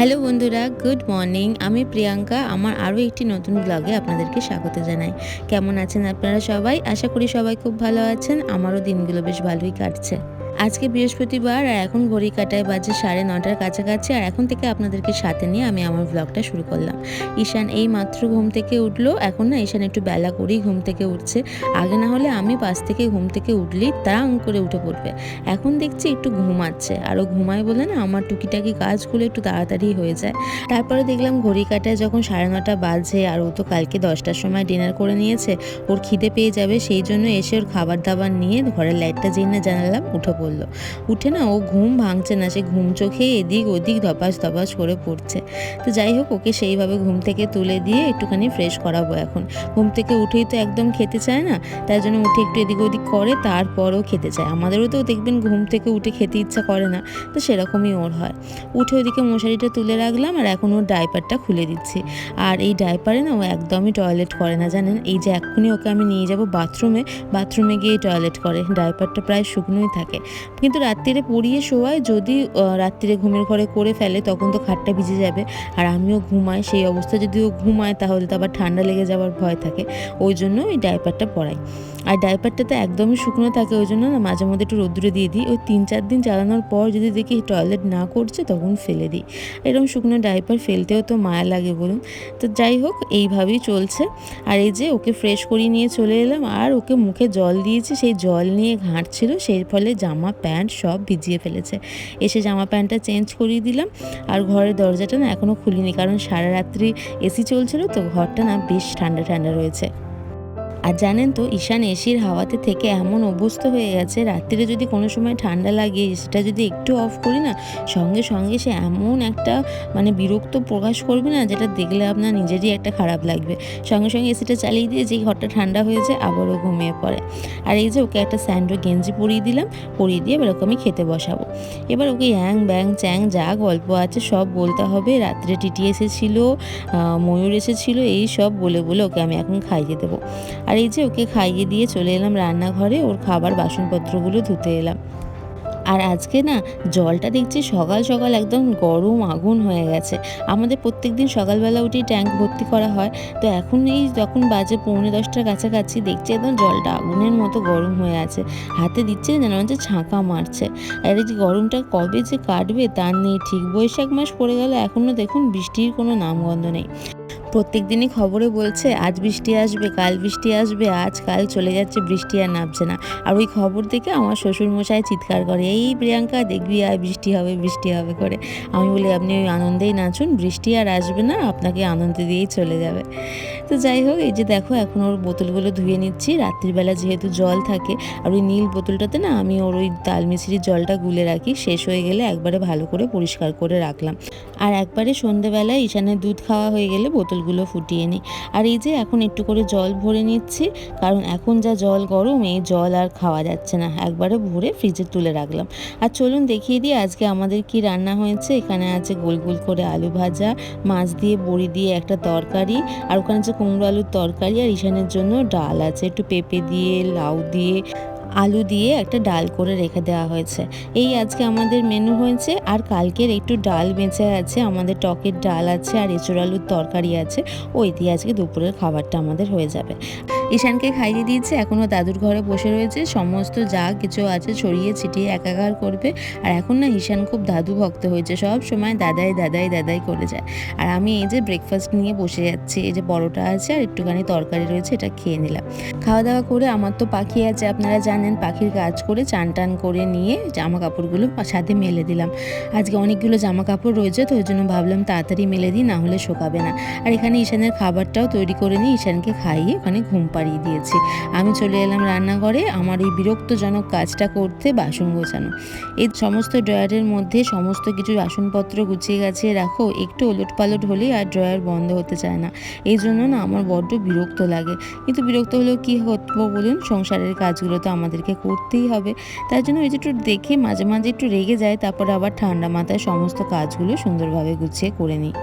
Hello বন্ধুরা, good morning. আমি প্রিয়াঙ্কা, আমার আরও একটি নতুন ব্লগে আপনাদেরকে স্বাগত জানাই। কেমন আছেন আপনারা সবাই? আশা করি সবাই খুব ভালো আছেন। আমারও দিনগুলো বেশ ভালোই কাটছে। আজকে বৃহস্পতিবার আর এখন ঘড়ি কাটায় বাজে সাড়ে নটার কাছাকাছি আর এখন থেকে আপনাদেরকে সাথে নিয়ে আমি আমার ব্লগটা শুরু করলাম। ঈশান এই মাত্র ঘুম থেকে উঠল, এখন না ঈশান একটু বেলা করেই ঘুম থেকে উঠছে। আগে না হলে আমি পাশ থেকে ঘুম থেকে উঠলেই তাড়াং করে উঠে পড়বে। এখন দেখছি একটু ঘুমাচ্ছে আরও ঘুমায় বলে না আমার টুকিটাকি কাজগুলো একটু তাড়াতাড়ি হয়ে যায়। তারপরে দেখলাম ঘড়ি কাটায় যখন সাড়ে নটা বাজে আর ও তো কালকে দশটার সময় ডিনার করে নিয়েছে, ওর খিদে পেয়ে যাবে, সেই জন্য এসে ওর খাবার দাবার নিয়ে ঘরের লাইটটা যেই না জানালাম, উঠে পড়ল। উঠে না ও ঘুম ভাঙছে না, সে ঘুম চোখে এদিক ওদিক ধপাস ধপাস করে পড়ছে। তো যাই হোক, ওকে সেইভাবে ঘুম থেকে তুলে দিয়ে একটুখানি ফ্রেশ করাবো এখন। ঘুম থেকে উঠেই তো একদম খেতে চায় না, তাই জন্য উঠে একটু এদিক ওদিক করে, তারপরও খেতে চায়। আমাদেরও তো দেখবেন ঘুম থেকে উঠে খেতে ইচ্ছা করে না, তো সেরকমই ওর হয়। উঠে ওদিকে মশারিটা তুলে রাখলাম আর এখন ওর ডাইপারটা খুলে দিচ্ছি। আর এই ডাইপারে না ও একদমই টয়লেট করে না, জানেন? এই যে এক্ষুনি ওকে আমি নিয়ে যাব বাথরুমে বাথরুমে গিয়ে টয়লেট করে। ডাইপারটা প্রায় শুকনোই থাকে। কিন্তু রাত্রিরে পড়িয়ে শোয়ায় যদি রাত্রিরে ঘুমের ঘরে করে ফেলে, তখন তো খাটটা ভিজে যাবে। আর আমিও ঘুমাই, সেই অবস্থা যদি ও ঘুমায়, তাহলে তো আবার ঠান্ডা লেগে যাওয়ার ভয় থাকে। ওই জন্য ওই ডাইপারটা পরাই। আর ডাইপারটা তো একদমই শুকনো থাকে, ওই জন্য না মাঝে মধ্যে একটু রোদ্দুরে দিয়ে দিই। ওই তিন চার দিন চালানোর পর যদি দেখি টয়লেট না করছে, তখন ফেলে দিই। এরকম শুকনো ডাইপার ফেলতেও তো মায়া লাগে বলুন। তো যাই হোক, এইভাবেই চলছে। আর এই যে ওকে ফ্রেশ করিয়ে নিয়ে চলে এলাম, আর ওকে মুখে জল দিয়েছি, সেই জল নিয়ে ঘাঁটছিল, সেই ফলে জামা, প্যান্ট সব ভিজিয়ে ফেলেছে। এসে জামা, প্যান্টটা চেঞ্জ করিয়ে দিলাম, আর ঘরের দরজাটা না এখনও খুলিনি, কারণ সারা রাত্রি এসি চলছিল, তো ঘরটা না বেশ ঠান্ডা ঠান্ডা রয়েছে। আর জানেন তো, ঈশান এসির হাওয়াতে থেকে এমন অভ্যস্ত হয়ে গেছে, রাত্রিরে যদি কোনো সময় ঠান্ডা লাগে, সেটা যদি একটু অফ করি না, সঙ্গে সঙ্গে সে এমন একটা মানে বিরক্ত প্রকাশ করবে না, যেটা দেখলে আপনার নিজেরই একটা খারাপ লাগবে। সঙ্গে সঙ্গে এসিটা চালিয়ে দিয়ে যেই ঘরটা ঠান্ডা হয়েছে, আবারও ঘুমিয়ে পড়ে। আর এই যে ওকে একটা স্যান্ডো গেঞ্জি পরিয়ে দিলাম, পরিয়ে দিয়ে এবার ওকে আমি খেতে বসাবো। এবার ওকে অ্যাং ব্যাং চ্যাং যা গল্প আছে, সব বলতে হবে। রাত্রে টিটি এসেছিল ময়ূর এসেছিল, এই সব বলে বলে ওকে আমি এখন খাইয়ে দেবো। আর এই যে ওকে খাইয়ে দিয়ে চলে এলাম রান্নাঘরে, ওর খাবার বাসনপত্রগুলো ধুতে এলাম। আর আজকে না, জলটা দেখছি সকাল সকাল একদম গরম আগুন হয়ে গেছে। আমাদের প্রত্যেক দিন সকালবেলা উঠেই ট্যাঙ্ক ভর্তি করা হয়। তো এখন এই যখন বাজে পৌনে দশটার কাছাকাছি, দেখছি একদম জলটা আগুনের মতো গরম হয়ে আছে। হাতে দিচ্ছে যেন হচ্ছে ছাঁকা মারছে। আর এই যে গরমটা কবে যে কাটবে, তার নেই ঠিক বৈশাখ মাস পড়ে গেল এখনও দেখুন বৃষ্টির কোনো নামগন্ধ নেই। প্রত্যেক দিনই খবরে বলছে, আজ বৃষ্টি আসবে, কাল বৃষ্টি আসবে, আজ কাল চলে যাচ্ছে বৃষ্টি আর নামছে না। আর ওই খবর দেখে আমার শ্বশুর মশাই চিৎকার করে, এই প্রিয়াঙ্কা, দেখবি আর বৃষ্টি হবে বৃষ্টি হবে করে। আমি বলি, আপনি ওই আনন্দেই নাচুন, বৃষ্টি আর আসবে না, আপনাকে আনন্দ দিয়েই চলে যাবে। তো যাই হোক, এই যে দেখো, এখন ওর বোতলগুলো ধুয়ে নিচ্ছি। রাত্রিবেলা যেহেতু জল থাকে, আর ওই নীল বোতলটাতে না আমি ওর ওই তাল মিছরির জলটা গুলে রাখি, শেষ হয়ে গেলে একবারে ভালো করে পরিষ্কার করে রাখলাম। আর একবারে সন্ধেবেলায় ঈশানের দুধ খাওয়া হয়ে গেলে বোতলগুলো ফুটিয়ে নিই। আর এই যে এখন একটু করে জল ভরে নিচ্ছি, কারণ এখন যা জল গরম, এই জল আর খাওয়া যাচ্ছে না। একবারে ভরে ফ্রিজে তুলে রাখলাম। আর চলুন দেখিয়ে দিই আজকে আমাদের কি রান্না হয়েছে। এখানে আছে গোল গোল করে আলু ভাজা, মাছ দিয়ে বড়ি দিয়ে একটা তরকারি, আর ওখানে আছে কুমড়ো আলুর তরকারি আর ঈশানের জন্য ডাল আছে। একটু পেঁপে দিয়ে, লাউ দিয়ে, আলু দিয়ে একটা ডাল করে রেখে দেওয়া হয়েছে। এই আজকে আমাদের মেনু হয়েছে আর কালকের একটু ডাল বেঁচে আছে, আমাদের টকের ডাল আছে আর এঁচুর আলুর তরকারি আছে। ওই দিয়ে আজকে দুপুরের খাবারটা আমাদের হয়ে যাবে। ঈশানকে খাইয়ে দিয়েছে। এখনও দাদুর ঘরে বসে রয়েছে। সমস্ত যা কিছু আছে ছড়িয়ে ছিটিয়ে একাকার করবে। আর এখন না ঈশান খুব দাদু ভক্ত হয়েছে। সব সময় দাদাই দাদাই দাদাই করে যায়। আর আমি এই যে ব্রেকফাস্ট নিয়ে বসে যাচ্ছি, এই যে পরোটা আছে আর একটুখানি তরকারি রয়েছে, এটা খেয়ে নিলাম। খাওয়া দাওয়া করে আমার তো পাখি আছে, আপনারা জানেন। পাখির কাজ করে চান টান করে নিয়ে জামা কাপড়গুলো সাথে মেলে দিলাম। আজকে অনেকগুলো জামা কাপড় রয়েছে, তো ওই জন্য ভাবলাম তাড়াতাড়ি মেলে দিই, না হলে শোকাবে না। আর এখানে ঈশানের খাবারটাও তৈরি করে নিয়ে ঈশানকে খাইয়ে ওখানে ঘুম পাড়িয়ে দিয়েছি। আমি চলে এলাম রান্নাঘরে, আমার এই বিরক্তজনক কাজটা করতে বাসন গোছানো। এই সমস্ত ড্রয়ারের মধ্যে সমস্ত কিছু বাসনপত্র গুছিয়ে গাছিয়ে রাখো, একটু ওলট পালট হলেই আর ড্রয়ার বন্ধ হতে চায় না। এই জন্য না আমার বড্ড বিরক্ত লাগে। কিন্তু বিরক্ত হলেও কী হতো বলুন? সংসারের কাজগুলো তো আমাদেরকে করতেই হবে। তার জন্য ওই যে একটু দেখে মাঝে মাঝে একটু রেগে যায়, তারপরে আবার ঠান্ডা মাথায় সমস্ত কাজগুলো সুন্দরভাবে গুছিয়ে করে নিই।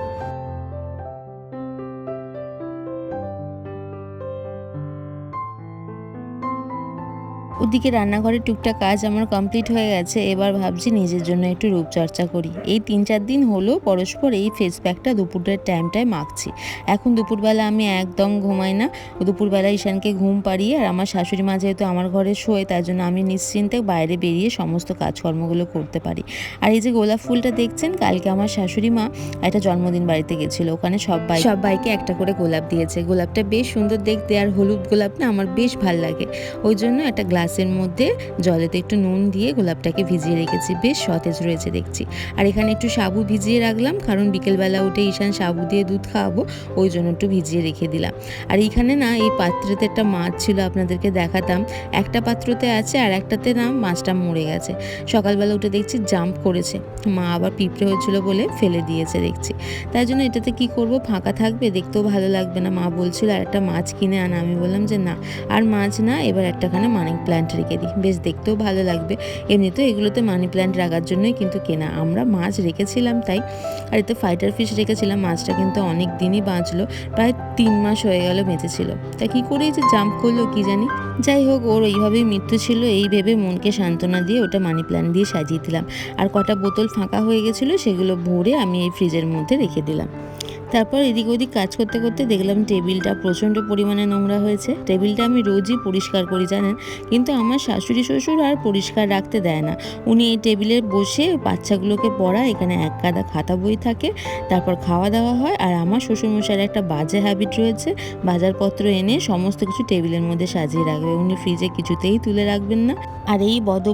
ওদিকে রান্নাঘরের টুকটাক কাজ আমার কমপ্লিট হয়ে গেছে, এবার ভাবছি নিজের জন্য একটু রূপচর্চা করি। এই তিন চার দিন হলো পরস্পর এই ফেস প্যাকটা দুপুরের টাইমটায় মাখছি। এখন দুপুরবেলা আমি একদম ঘুমাই না। দুপুরবেলা ঈশানকে ঘুম পাড়িয়ে আর আমার শাশুড়ি মা যেহেতু আমার ঘরে শোয়, তার জন্য আমি নিশ্চিন্তে বাইরে বেরিয়ে সমস্ত কাজকর্মগুলো করতে পারি। আর এই যে গোলাপ ফুলটা দেখছেন, কালকে আমার শাশুড়ি মা একটা জন্মদিন বাড়িতে গেছিল, ওখানে সবাই সবাইকে একটা করে গোলাপ দিয়েছে। গোলাপটা বেশ সুন্দর দেখতে আর হলুদ গোলাপ না আমার বেশ ভালো লাগে। ওই জন্য একটা গ্লাসের মধ্যে জলেতে একটু নুন দিয়ে গোলাপটাকে ভিজিয়ে রেখেছি। বেশ সতেজ রয়েছে দেখছি। আর এখানে একটু সাবু ভিজিয়ে রাখলাম, কারণ বিকেলবেলা উঠে ঈশান সাবু দিয়ে দুধ খাওয়াবো ওই জন্য একটু ভিজিয়ে রেখে দিলাম। আর এইখানে না, এই পাত্রতে একটা মাছ ছিল আপনাদেরকে দেখাতাম। একটা পাত্রতে আছে আর একটাতে না মাছটা মরে গেছে। সকালবেলা উঠে দেখছি জাম্প করেছে। মা আবার পিঁপড়ে হয়েছিল বলে ফেলে দিয়েছে দেখছি। তাই জন্য এটাতে কি করব? ফাঁকা থাকবে, দেখতেও ভালো লাগবে না। মা বলছিল, আর একটা মাছ কিনে আনা। আমি বললাম যে, না। আর মাছ না, এবার একটাখানে মানি প্ল্যান্ট রেখে দিই বেশ দেখতেও ভালো লাগবে। এমনিতেও এগুলোতে মানি প্ল্যান্ট রাখার জন্যই কিন্তু কেনা। আমরা মাছ রেখেছিলাম তাই, আর এতে ফাইটার ফিশ রেখেছিলাম। মাছটা কিন্তু অনেক দিনই বাঁচলো, প্রায় তিন মাস হয়ে গেল বেঁচেছিল। তা কী করে এই যে জাম্প করল কি জানি? যাই হোক, ওর এইভাবেই মৃত্যু ছিল। এই ভেবে মনকে সান্ত্বনা দিয়ে ওটা মানি প্ল্যান্ট দিয়ে সাজিয়ে দিলাম। আর কটা বোতল ফাঁকা হয়ে গেছিল, সেগুলো ভরে আমি এই ফ্রিজের মধ্যে রেখে দিলাম। তারপর এদিক ওদিক কাজ করতে করতে দেখলাম টেবিলটা প্রচণ্ড পরিমাণে নোংরা হয়েছে। টেবিলটা আমি রোজই পরিষ্কার করি, জানেন? কিন্তু আমার শাশুড়ি শ্বশুর আর পরিষ্কার রাখতে দেয় না। উনি এই টেবিলে বসে বাচ্চাগুলোকে পড়া এখানে এক কাদা খাতা বই থাকে, তারপর খাওয়া দাওয়া হয়, আর আমার শ্বশুরমশাইয়ের একটা বাজে হ্যাবিট রয়েছে, বাজারপত্র এনে সমস্ত কিছু টেবিলের মধ্যে সাজিয়ে রাখবে। উনি ফ্রিজে কিছুতেই তুলে রাখবেন না। আর এই বদ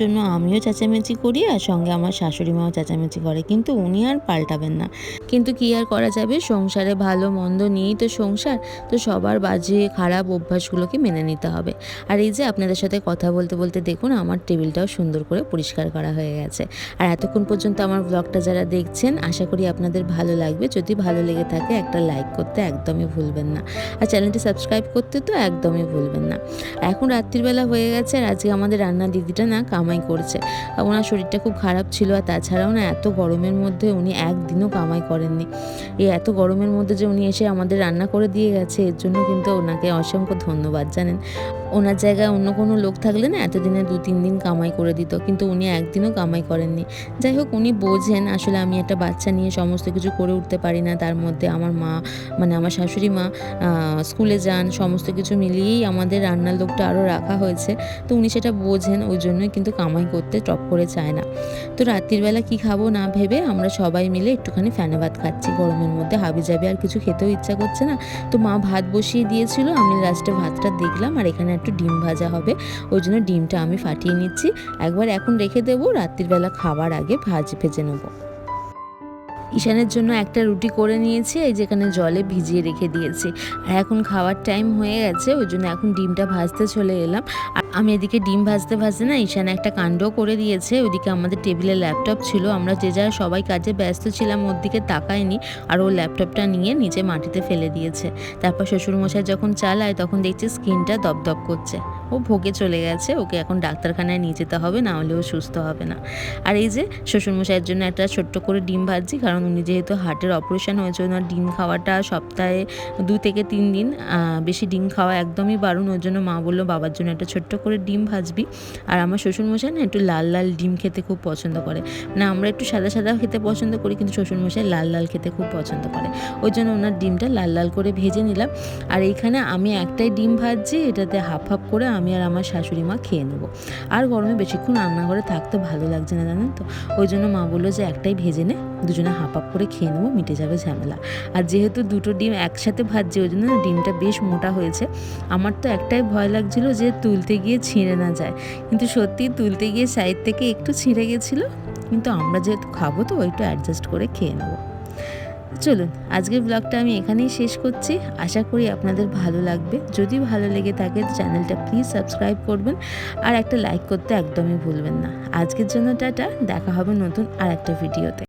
জন্য আমিও চেঁচামেচি করি, আর সঙ্গে আমার শাশুড়ি মাও চেঁচামেচি করে, কিন্তু উনি আর পাল্টাবেন না। কিন্তু কি আর করা যাবে, সংসারে ভালো, মন্দ নিয়েই তো সংসার, তো সবার বাজে, খারাপ অভ্যাসগুলোকে মেনে নিতে হবে। আর এই যে আপনাদের সাথে কথা বলতে বলতে দেখুন, আমার টেবিলটাও সুন্দর করে পরিষ্কার করা হয়ে গেছে। আর এতক্ষণ পর্যন্ত আমার ব্লগটা যারা দেখছেন, আশা করি আপনাদের ভালো লাগবে। যদি ভালো লেগে থাকে, একটা লাইক করতে একদমই ভুলবেন না। আর চ্যানেলটি সাবস্ক্রাইব করতে তো একদমই ভুলবেন না। এখন রাত্রিবেলা হয়ে গেছে, আর আজকে আমাদের রান্নার দিদিটা না কামাই করছে। ওনার শরীরটা খুব খারাপ ছিল, আর তাছাড়াও না এত গরমের মধ্যে উনি একদিনও কামাই করেননি। এই এত গরমের মধ্যে যে উনি এসে আমাদের রান্না করে দিয়ে গেছে, এর জন্য কিন্তু ওনাকে অসংখ্য ধন্যবাদ জানেন। ওনার জায়গায় অন্য কোনো লোক থাকলে না এতদিনে দু তিন দিন কামাই করে দিত, কিন্তু উনি একদিনও কামাই করেননি। যাই হোক, উনি বোঝেন আসলে আমি একটা বাচ্চা নিয়ে সমস্ত কিছু করে উঠতে পারি না, তার মধ্যে আমার মা মানে আমার শাশুড়ি মা স্কুলে যান, সমস্ত কিছু মিলিয়েই আমাদের রান্নার লোকটা আরও রাখা হয়েছে। তো উনি সেটা বোঝেন, ওই জন্যই কিন্তু কামাই করতে টপ করে চায় না। তো রাত্রিবেলা কি খাব না ভেবে আমরা সবাই মিলে একটুখানি ফ্যানে ভাত খাচ্ছি গরমের মধ্যে হাবি যাবে আর কিছু খেতেও ইচ্ছা করছে না। তো মা ভাত বসিয়ে দিয়েছিল, আমি লাস্টে ভাতটা দেখলাম আর এখানে একটু ডিম ভাজা হবে। ওই জন্য ডিমটা আমি ফাটিয়ে নিচ্ছি। একবার এখন রেখে দেবো, রাত্রিবেলা খাবার আগে ভাজ ভেজে নেব। ঈশানের জন্য একটা রুটি করে নিয়েছি, এই যেখানে জলে ভিজিয়ে রেখে দিয়েছি। আর এখন খাওয়ার টাইম হয়ে গেছে, ওই জন্য এখন ডিমটা ভাজতে চলে এলাম। আর আমি এদিকে ডিম ভাজতে ভাজতে না ঈশান একটা কাণ্ডও করে দিয়েছে। ওইদিকে আমাদের টেবিলে ল্যাপটপ ছিল। আমরা যে যারা সবাই কাজে ব্যস্ত ছিলাম, ওর দিকে তাকায়নি আর ও ল্যাপটপটা নিয়ে নিচে মাটিতে ফেলে দিয়েছে। তারপর শ্বশুরমশাই যখন চালায়, তখন দেখছি স্কিনটা দপদপ করছে। ও ভোগে চলে গেছে। ওকে এখন ডাক্তারখানায় নিয়ে যেতে হবে, না হলে ও সুস্থ হবে না। আর এই যে শ্বশুরমশাইয়ের জন্য একটা ছোট্ট করে ডিম ভাজছি, কারণ উনি যেহেতু হার্টের অপারেশন হয়েছে, ওনার ডিম খাওয়াটা সপ্তাহে দু থেকে তিন দিন বেশি ডিম খাওয়া একদমই বারণ। ওর জন্য মা বলল, বাবার জন্য একটা ছোট্ট করে ডিম ভাজবি। আর আমার শ্বশুরমশাই না একটু লাল লাল ডিম খেতে খুব পছন্দ করে। মানে আমরা একটু সাদা সাদা খেতে পছন্দ করি, কিন্তু শ্বশুরমশাই লাল লাল খেতে খুব পছন্দ করে। ওই জন্য ওনার ডিমটা লাল লাল করে ভেজে নিলাম। আর এইখানে আমি একটাই ডিম ভাজছি, এটাতে হাফ হাফ করে আমি আর আমার শাশুড়ি মা খেয়ে নেব। আর গরমে বেশিক্ষণ রান্নাঘরে থাকতে ভালো লাগছে না জানেন তো? ওই জন্য মা বলল যে একটাই ভেজে নে। দুজনে হাফ করে খেয়ে নেব, মিটে যাবে ঝামেলা। আর যেহেতু দুটো ডিম একসাথে ভাজছে, ওই জন্য ডিমটা বেশ মোটা হয়েছে। আমার তো একটাই ভয় লাগছিল যে তুলতে গিয়ে ছিঁড়ে না যায়। কিন্তু সত্যি তুলতে গিয়ে সাইড থেকে একটু ছিঁড়ে গেছিল, কিন্তু আমরা যেহেতু খাব তো একটু অ্যাডজাস্ট করে খেয়ে নেব। চলুন, আজকের ব্লগটা আমি এখানেই শেষ করছি। আশা করি আপনাদের ভালো লাগবে। যদি ভালো লেগে থাকে চ্যানেলটা প্লিজ সাবস্ক্রাইব করবেন আর একটা লাইক করতে একদমই ভুলবেন না। আজকের জন্য টাটা, দেখা হবে নতুন আর একটা ভিডিওতে